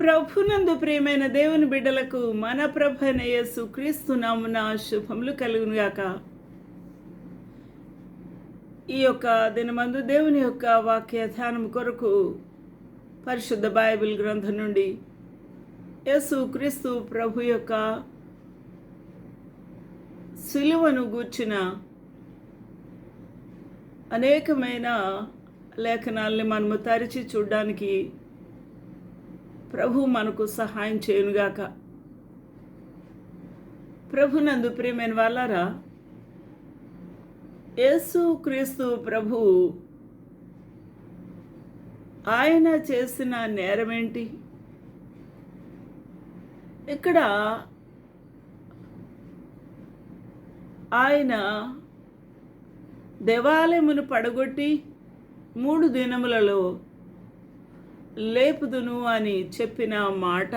ప్రభునందు ప్రియమైన దేవుని బిడ్డలకు మన ప్రభైన యేసు క్రీస్తు నామున శుభములు కలుగునుగాక. ఈ యొక్క దినమందు దేవుని యొక్క వాక్య ధ్యానం కొరకు పరిశుద్ధ బైబిల్ గ్రంథం నుండి యేసు క్రీస్తు ప్రభు యొక్క సిలువను గూర్చిన అనేకమైన లేఖనాల్ని మనము తరిచి చూడడానికి ప్రభు మనకు సహాయం చేయునుగాక. ప్రభునందు ప్రియమైన వాళ్ళారా యేసు క్రీస్తు ప్రభు ఆయన చేసిన నేరం ఏంటి ఇక్కడ ఆయన దేవాలయమును పడగొట్టి మూడు దినములలో లేపుదును అని చెప్పిన మాట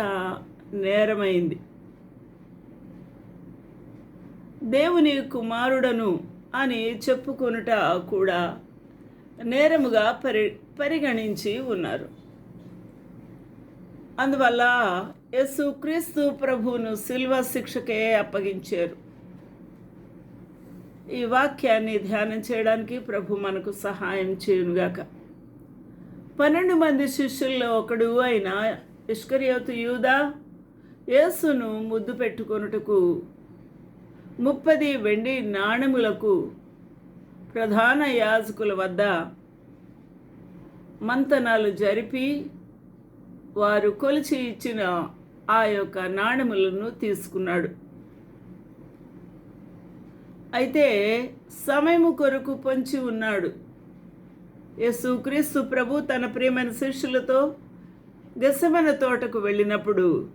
నేరమైంది. దేవుని కుమారుడను అని చెప్పుకొనుట కూడా నేరముగా పరి పరిగణించి ఉన్నారు. అందువల్ల యేసు క్రీస్తు ప్రభువును సిల్వ శిక్షకే అప్పగించారు. ఈ వాక్యాన్ని ధ్యానం చేయడానికి ప్రభు మనకు సహాయం చేయునుగాక. పన్నెండు మంది శిష్యుల్లో ఒకడు అయిన ఇష్కరియోతు యూదా యేసును ముద్దు పెట్టుకొనుటకు ముప్పది వెండి నాణెములకు ప్రధాన యాజకుల వద్ద మంతనాలు జరిపి వారు కొలిచి ఇచ్చిన ఆ యొక్క నాణెములను తీసుకున్నాడు. అయితే సమయము కొరకు పొంచి ఉన్నాడు. యేసుక్రీస్తు ప్రభు తన ప్రియమైన శిష్యులతో దశమైన తోటకు వెళ్ళినప్పుడు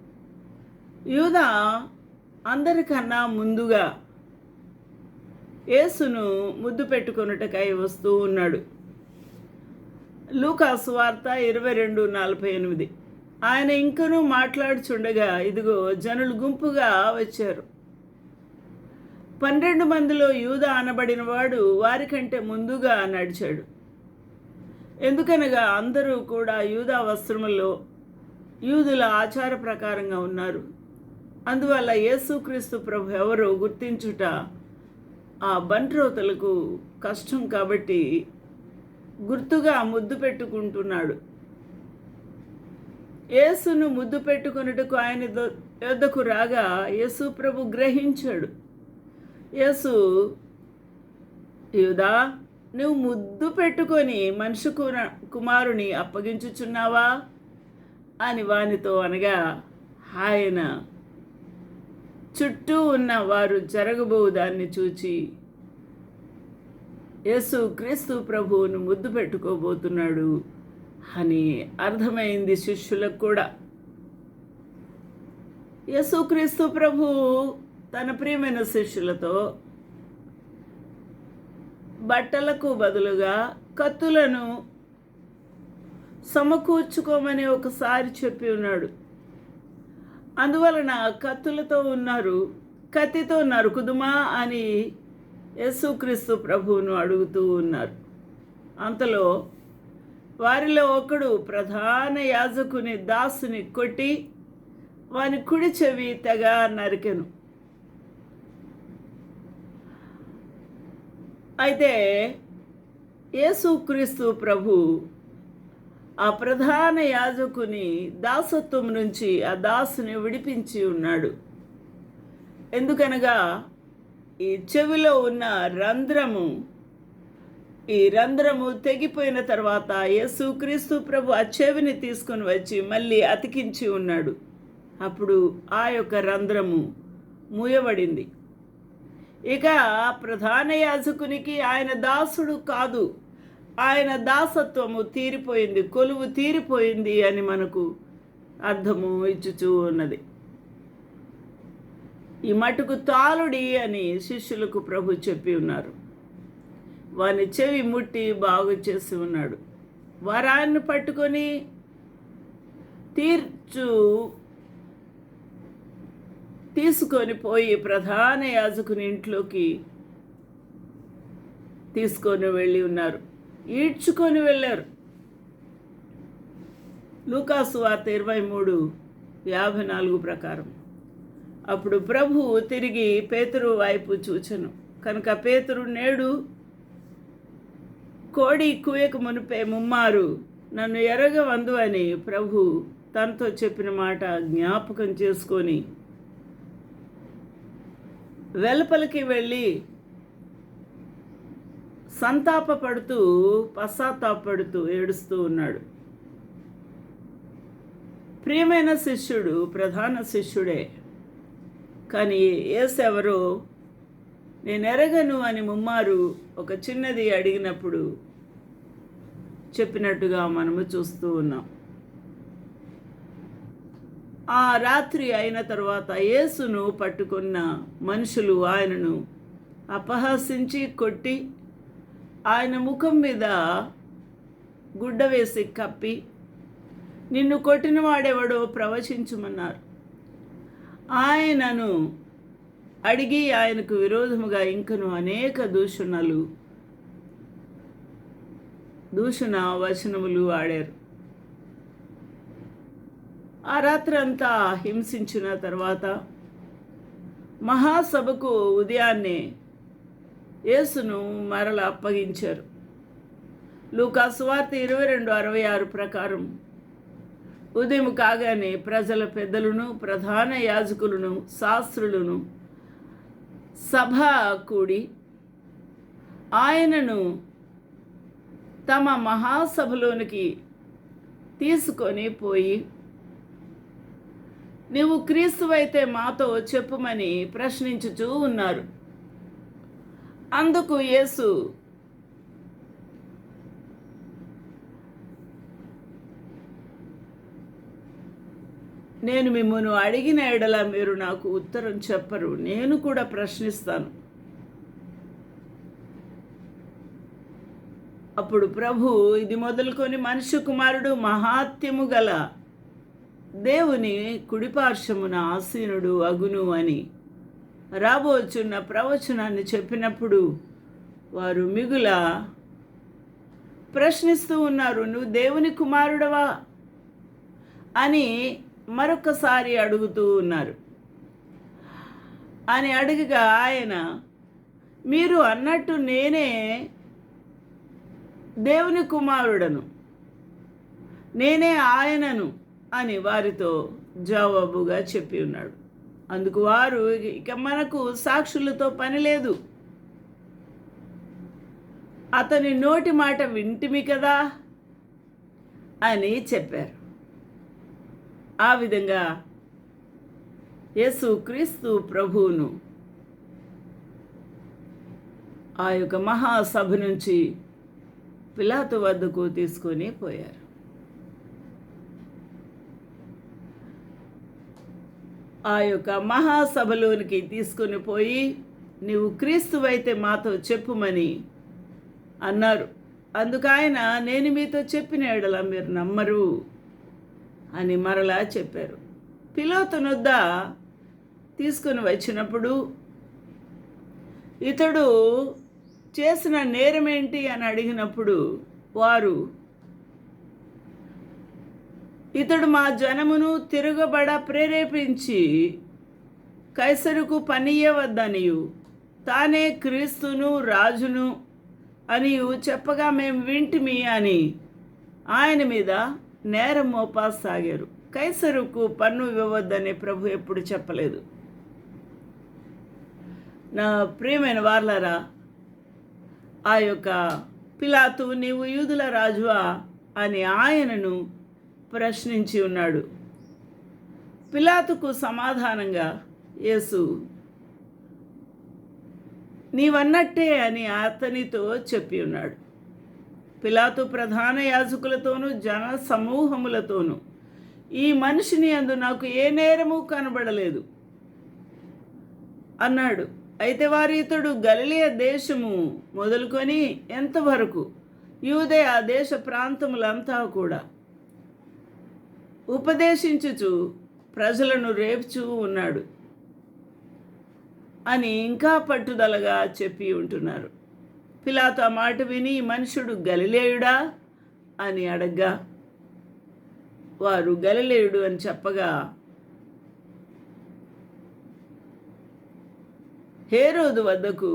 యూదా అందరికన్నా ముందుగా యేసును ముద్దు పెట్టుకొనుటకై వస్తూ ఉన్నాడు. లూకాసు వార్త ఇరవై రెండు నలభై ఎనిమిది. ఆయన ఇంకనూ మాట్లాడుచుండగా ఇదిగో జనులు గుంపుగా వచ్చారు. పన్నెండు మందిలో యూద అనబడిన వాడు వారికంటే ముందుగా నడిచాడు. ఎందుకనగా అందరూ కూడా యూదా వస్త్రములో యూదుల ఆచార ప్రకారంగా ఉన్నారు. అందువల్ల యేసుక్రీస్తు ప్రభు ఎవరో గుర్తించుట ఆ బంట్రోతలకు కష్టం కాబట్టి గుర్తుగా ముద్దు పెట్టుకుంటున్నాడు. యేసును ముద్దు పెట్టుకొనుటకు ఆయన దొ- యొద్దకు రాగా యేసు ప్రభు గ్రహించాడు. యేసు యూదా నువ్వు ముద్దు పెట్టుకొని మనిషి కుమారుని అప్పగించుచున్నావా? అని వానితో అనగా ఆయన చుట్టూ ఉన్న వారు జరగబో దాన్ని చూచి యేసు క్రీస్తు ప్రభువును ముద్దు పెట్టుకోబోతున్నాడు అని అర్థమైంది శిష్యులకు కూడా. యేసుక్రీస్తు ప్రభు తన ప్రియమైన శిష్యులతో బట్టలకు బదులుగా కత్తులను సమకూర్చుకోమని ఒకసారి చెప్పి ఉన్నాడు. అందువలన కత్తులతో ఉన్నారు కత్తితో నరుకుదుమా అని యేసుక్రీస్తు ప్రభువును అడుగుతూ ఉన్నారు. అంతలో వారిలో ఒకడు ప్రధాన యాజకుని దాసుని కొట్టి వాని కుడి చెవి తెగ నరికెను. అయితే యేసుక్రీస్తు ప్రభు ఆ ప్రధాన యాజకుని దాసత్వం నుంచి ఆ దాసుని విడిపించి ఉన్నాడు. ఎందుకనగా ఈ చెవిలో ఉన్న రంధ్రము ఈ రంధ్రము తెగిపోయిన తర్వాత యేసుక్రీస్తు ప్రభు ఆ చెవిని తీసుకొని వచ్చి మళ్ళీ అతికించి ఉన్నాడు. అప్పుడు ఆ యొక్క రంధ్రము మూయబడింది. ఇక ప్రధాన యాజకునికి ఆయన దాసుడు కాదు. ఆయన దాసత్వము తీరిపోయింది కొలువు తీరిపోయింది అని మనకు అర్థము ఇచ్చుచూ ఉన్నది. ఈ మటుకు తాలుడి అని శిష్యులకు ప్రభు చెప్పి ఉన్నారు. వాని చెవి ముట్టి బాగు చేసి ఉన్నాడు. వరాన్ని పట్టుకొని తీర్చు తీసుకొని పోయి ప్రధాన యాజకుని ఇంట్లోకి తీసుకొని వెళ్ళి ఉన్నారు. ఈడ్చుకొని వెళ్ళారు. లూకాసు వార్త ఇరవై మూడు యాభై నాలుగు ప్రకారం. అప్పుడు ప్రభువు తిరిగి పేతురు వైపు చూచను. కనుక పేతురు నేడు కోడి కుయక మునిపే ముమ్మారు నన్ను ఎరగవందు అని ప్రభు తనతో చెప్పిన మాట జ్ఞాపకం చేసుకొని వెలుపలికి వెళ్ళి సంతాపపడుతూ పశ్చాత్తాపడుతూ ఏడుస్తూ ఉన్నాడు. ప్రియమైన శిష్యుడు ప్రధాన శిష్యుడే కానీ ఏసెవరో నేను ఎరగను అని ముమ్మారు ఒక చిన్నది అడిగినప్పుడు చెప్పినట్టుగా మనము చూస్తూ ఉన్నాం. ఆ రాత్రి అయిన తర్వాత యేసును పట్టుకున్న మనుషులు ఆయనను అపహసించి కొట్టి ఆయన ముఖం మీద గుడ్డ వేసి కప్పి నిన్ను కొట్టిన వాడెవడో ప్రవచించుమన్నారు. ఆయనను అడిగి ఆయనకు విరోధముగా ఇంకను అనేక దూషణలు దూషణ వచనములు ఆడారు. ఆ రాత్రంతా హింసించిన తర్వాత మహాసభకు ఉదయాన్నే యేసును మరల అప్పగించారు. లూకాసు వార్త ఇరవై రెండు అరవై ఆరు ప్రకారం ఉదయం కాగానే ప్రజల పెద్దలను ప్రధాన యాజకులను శాస్త్రులను సభ కూడి ఆయనను తమ మహాసభలోనికి తీసుకొని పోయి నీవు క్రీస్తువైతే మాతో చెప్పుమని ప్రశ్నించుచూ ఉన్నారు. అందుకు యేసు నేను మిమ్మల్ని అడిగిన ఎడల మీరు నాకు ఉత్తరం చెప్పరు నేను కూడా ప్రశ్నిస్తాను. అప్పుడు ప్రభు ఇది మొదలుకొని మనుష్య కుమారుడు మహాత్యము గల దేవుని కుడిపార్శ్వమున ఆసీనుడు అగును అని. రాబోచున్న ప్రవచనాన్ని చెప్పినప్పుడు వారు మిగుల ప్రశ్నిస్తూ ఉన్నారు నువ్వు దేవుని కుమారుడవా? అని మరొకసారి అడుగుతూ ఉన్నారు. అని అడుగుగా ఆయన మీరు అన్నట్టు నేనే దేవుని కుమారుడను. నేనే ఆయనను. అని వారితో జవాబుగా చెప్పి ఉన్నాడు. అందుకు వారు ఇక మనకు సాక్షులతో పని లేదు. అతని నోటి మాట వింటిమి కదా అని చెప్పారు. ఆ విధంగా యేసుక్రీస్తు ప్రభువును ఆ యొక్క మహాసభ నుంచి పిలాతు వద్దకు తీసుకొని పోయారు. ఆ యొక్క మహాసభలోనికి తీసుకుని పోయి నీవు క్రీస్తువైతే మాతో చెప్పుమని అన్నారు. అందుకు నేను మీతో చెప్పిన ఎడల మీరు నమ్మరు అని మరలా చెప్పారు. పిలోతనొద్ద తీసుకుని వచ్చినప్పుడు ఇతడు చేసిన నేరం ఏంటి అని అడిగినప్పుడు వారు ఇతడు మా జనమును తిరగబడ ప్రేరేపించి కైసరుకు పనియవద్దనియు తానే క్రీస్తును రాజును అనియు చెప్పగా మేము వింటిమి అని ఆయన మీద నేరం మోపాసాగారు. కైసరుకు పన్ను ఇవ్వవద్దని ప్రభు ఎప్పుడు చెప్పలేదు. నా ప్రియమైన వార్లరా ఆ యొక్క పిలాతు నీవు యూదుల రాజువా అని ఆయనను ప్రశ్నించి ఉన్నాడు. పిలాతుకు సమాధానంగా యేసు నీవన్నట్టే అని అతనితో చెప్పి ఉన్నాడు. పిలాతు ప్రధాన యాజకులతోనూ జన సమూహములతోనూ ఈ మనిషిని అందు నాకు ఏ నేరము కనబడలేదు అన్నాడు. అయితే వారి ఇతడు గలలియ దేశము మొదలుకొని ఎంతవరకు? యూదే ఆ దేశ ప్రాంతములంతా కూడా. ఉపదేశించుచు ప్రజలను రేపుచూ ఉన్నాడు అని ఇంకా పట్టుదలగా చెప్పి ఉంటున్నారు. పిలాతో ఆ మాట విని మనుషుడు గలిలేయుడా అని అడగ్గా వారు గలిలేయుడు అని చెప్పగా హేరోదు వద్దకు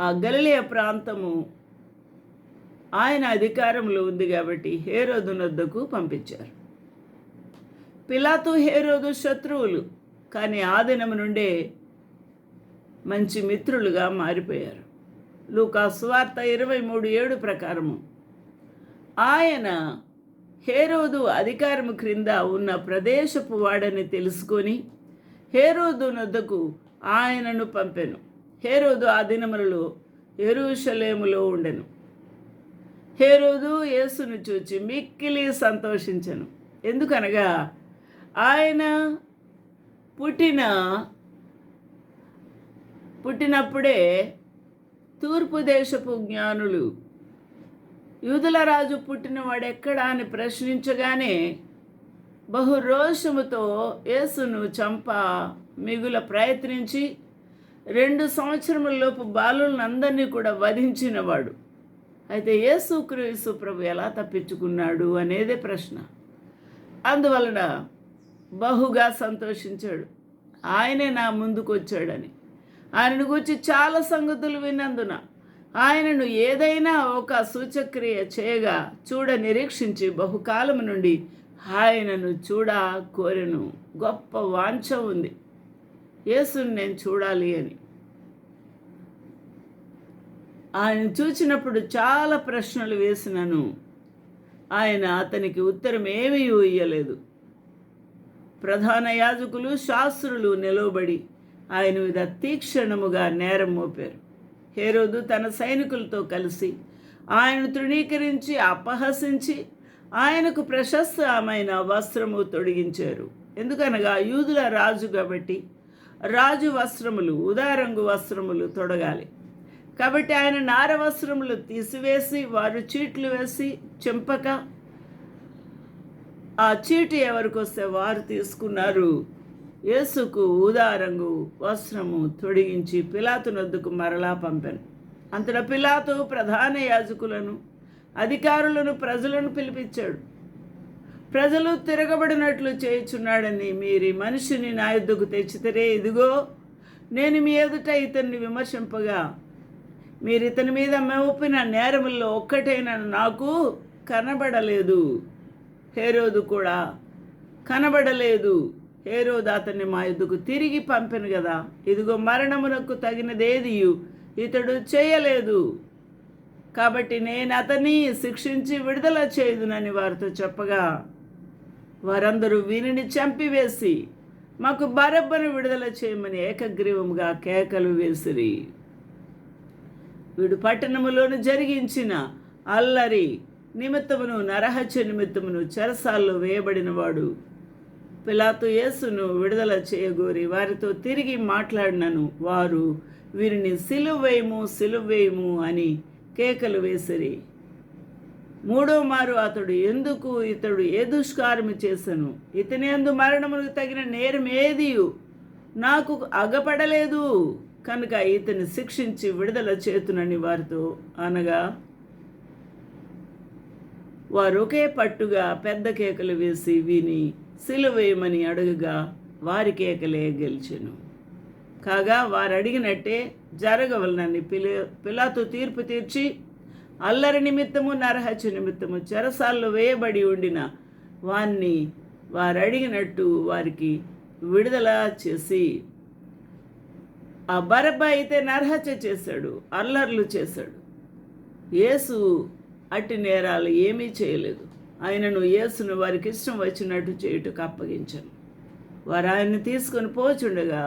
ఆ గలిలే ప్రాంతము ఆయన అధికారంలో ఉంది కాబట్టి హేరోదు వద్దకు పంపించారు. పిలాతు హేరోదు శత్రువులు కానీ ఆ దినం నుండే మంచి మిత్రులుగా మారిపోయారు. లూకా స్వార్త ఇరవై మూడు ఏడు ప్రకారము. ఆయన హేరోదు అధికారము క్రింద ఉన్న ప్రదేశపు వాడని తెలుసుకొని హేరోదు నొద్దకు ఆయనను పంపెను. హేరోదు ఆ దినములలో ఎరుషలేములో ఉండెను. హేరోదు యేసును చూచి మిక్కిలి సంతోషించను. ఎందుకనగా ఆయన పుట్టిన పుట్టినప్పుడే తూర్పు దేశపు జ్ఞానులు యూదుల రాజు పుట్టినవాడెక్కడా అని ప్రశ్నించగానే బహు రోషముతో యేసును చంప మిగుల ప్రయత్నించి రెండు సంవత్సరములలోపు బాలులందరినీ కూడా వధించినవాడు. అయితే యేసు క్రీస్తు ప్రభు ఎలా తప్పించుకున్నాడు అనేదే ప్రశ్న. అందువలన బహుగా సంతోషించాడు. ఆయనే నా ముందుకు వచ్చాడని ఆయనను గురించి చాలా సంగతులు విన్నందున ఆయనను ఏదైనా ఒక సూచక్రియ చేయగా చూడ నిరీక్షించి బహుకాలం నుండి ఆయనను చూడ కోరెను. గొప్ప వాంఛ ఉంది. యేసుని నేను చూడాలి అని. ఆయన చూచినప్పుడు చాలా ప్రశ్నలు వేసినను. ఆయన అతనికి ఉత్తరం ఏమీ ఇయ్యలేదు. ప్రధాన యాజకులు శాస్త్రులు నిలవబడి ఆయన మీద తీక్షణముగా నేరం మోపారు. హేరోదు తన సైనికులతో కలిసి ఆయనను తృణీకరించి అపహసించి ఆయనకు ప్రశస్తమైన వస్త్రము తొడిగించారు. ఎందుకనగా యూదుల రాజు కాబట్టి రాజు వస్త్రములు ఉదారంగు వస్త్రములు తొడగాలి. కాబట్టి ఆయన నార వస్త్రములు తీసివేసి వారు చీట్లు వేసి చెంపక ఆ చీటి ఎవరికి వస్తే వారు తీసుకున్నారు. యేసుకు ఊదారంగు వస్త్రము తొడిగించి పిలాతు నొద్దుకు మరలా పంపాను. అంతటా పిలాతు ప్రధాన యాజకులను అధికారులను ప్రజలను పిలిపించాడు. ప్రజలు తిరగబడినట్లు చేయుచున్నాడని మీరు మనిషిని నా యుద్ధకు తెచ్చితేరే. ఇదిగో నేను మీ ఎదుట ఇతన్ని విమర్శింపగా మీరు ఇతని మీద మోపిన నేరముల్లో ఒక్కటైనా నాకు కనబడలేదు. హేరోదు కూడా కనబడలేదు. హేరోదు అతన్ని మా యుద్ధకు తిరిగి పంపిను కదా ఇదిగో మరణమునకు తగినదేదియు ఇతడు చేయలేదు. కాబట్టి నేను అతన్ని శిక్షించి విడుదల చేయుదునని వారితో చెప్పగా వారందరూ వీనిని చంపివేసి మాకు బరబ్బను విడుదల చేయమని ఏకగ్రీవముగా కేకలు వేసిరి. వీడు పట్టణములోను జరిగించిన అల్లరి నిమిత్తమును నరహత్య నిమిత్తమును చెరసాల్లో వేయబడినవాడు. పిలాతు యేసును విడుదల చేయగోరి వారితో తిరిగి మాట్లాడినను వారు వీరిని సిలువేయము సిలువేయము అని కేకలు వేసిరి. మూడో మారు అతడు ఎందుకు ఇతడు ఏ దుష్కారము చేశాను ఇతనేందు మరణములకు తగిన నేరం ఏది నాకు అగపడలేదు. కనుక ఇతని శిక్షించి విడుదల చేతునని వారితో అనగా వారు ఒకే పట్టుగా పెద్ద కేకలు వేసి విని సిలువేయమని అడుగుగా వారి కేకలే గెలిచెను. కాగా వారు అడిగినట్టే జరగవలనని పిల పిలాతు తీర్పు తీర్చి అల్లరి నిమిత్తము నరహత్య నిమిత్తము చెరసాల్లో వేయబడి ఉండిన వారిని వారు అడిగినట్టు వారికి విడుదల చేసి ఆ బరబ్బ అయితే నరహత్య చేశాడు అల్లర్లు చేశాడు. యేసు అట్టి నేరాలు ఏమీ చేయలేదు. ఆయనను యేసును వారికి ఇష్టం వచ్చినట్టు చేయుటకు అప్పగించాను వారు ఆయన్ని తీసుకొని పోచుండగా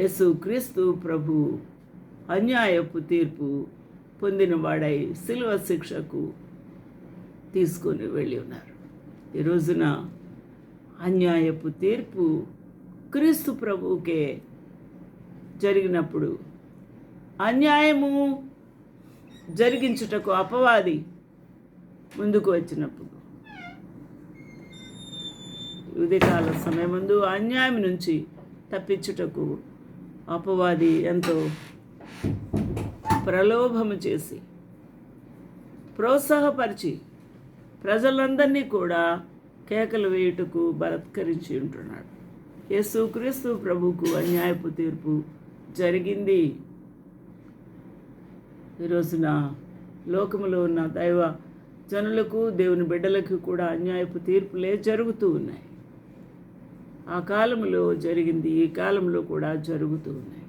యేసు క్రీస్తు ప్రభు అన్యాయపు తీర్పు పొందినవాడై సిల్వ శిక్షకు తీసుకొని వెళ్ళి ఉన్నారు. ఈ రోజున అన్యాయపు తీర్పు క్రీస్తు ప్రభుకే జరిగినప్పుడు అన్యాయము జరిగించుటకు అపవాది ముందుకు వచ్చినప్పుడు. ఉదయకాల సమయం ముందు అన్యాయం నుంచి తప్పించుటకు అపవాది ఎంతో ప్రలోభము చేసి ప్రోత్సాహపరిచి ప్రజలందరినీ కూడా కేకలు వేయుటకు బలత్కరించి ఉంటున్నాడు. యేసుక్రీస్తు ప్రభుకు అన్యాయపు తీర్పు జరిగింది. ఈ రోజున లోకములో ఉన్న దైవ జనులకు దేవుని బిడ్డలకు కూడా అన్యాయపు తీర్పులే జరుగుతూ ఉన్నాయి. ఆ కాలంలో జరిగింది ఈ కాలంలో కూడా జరుగుతూ ఉన్నాయి.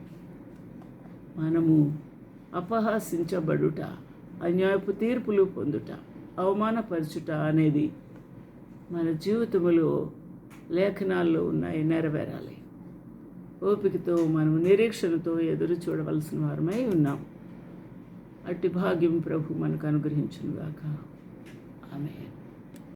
మనము అపహాసించబడుట అన్యాయపు తీర్పులు పొందుట అవమానపరచుట అనేది మన జీవితంలో లేఖనాల్లో ఉన్నాయి నెరవేరాలి. ఓపికతో మనం నిరీక్షణతో ఎదురు చూడవలసిన వారమై ఉన్నాం. అట్టి భాగ్యం ప్రభు మనకు అనుగ్రహించునుగాక. ఆమె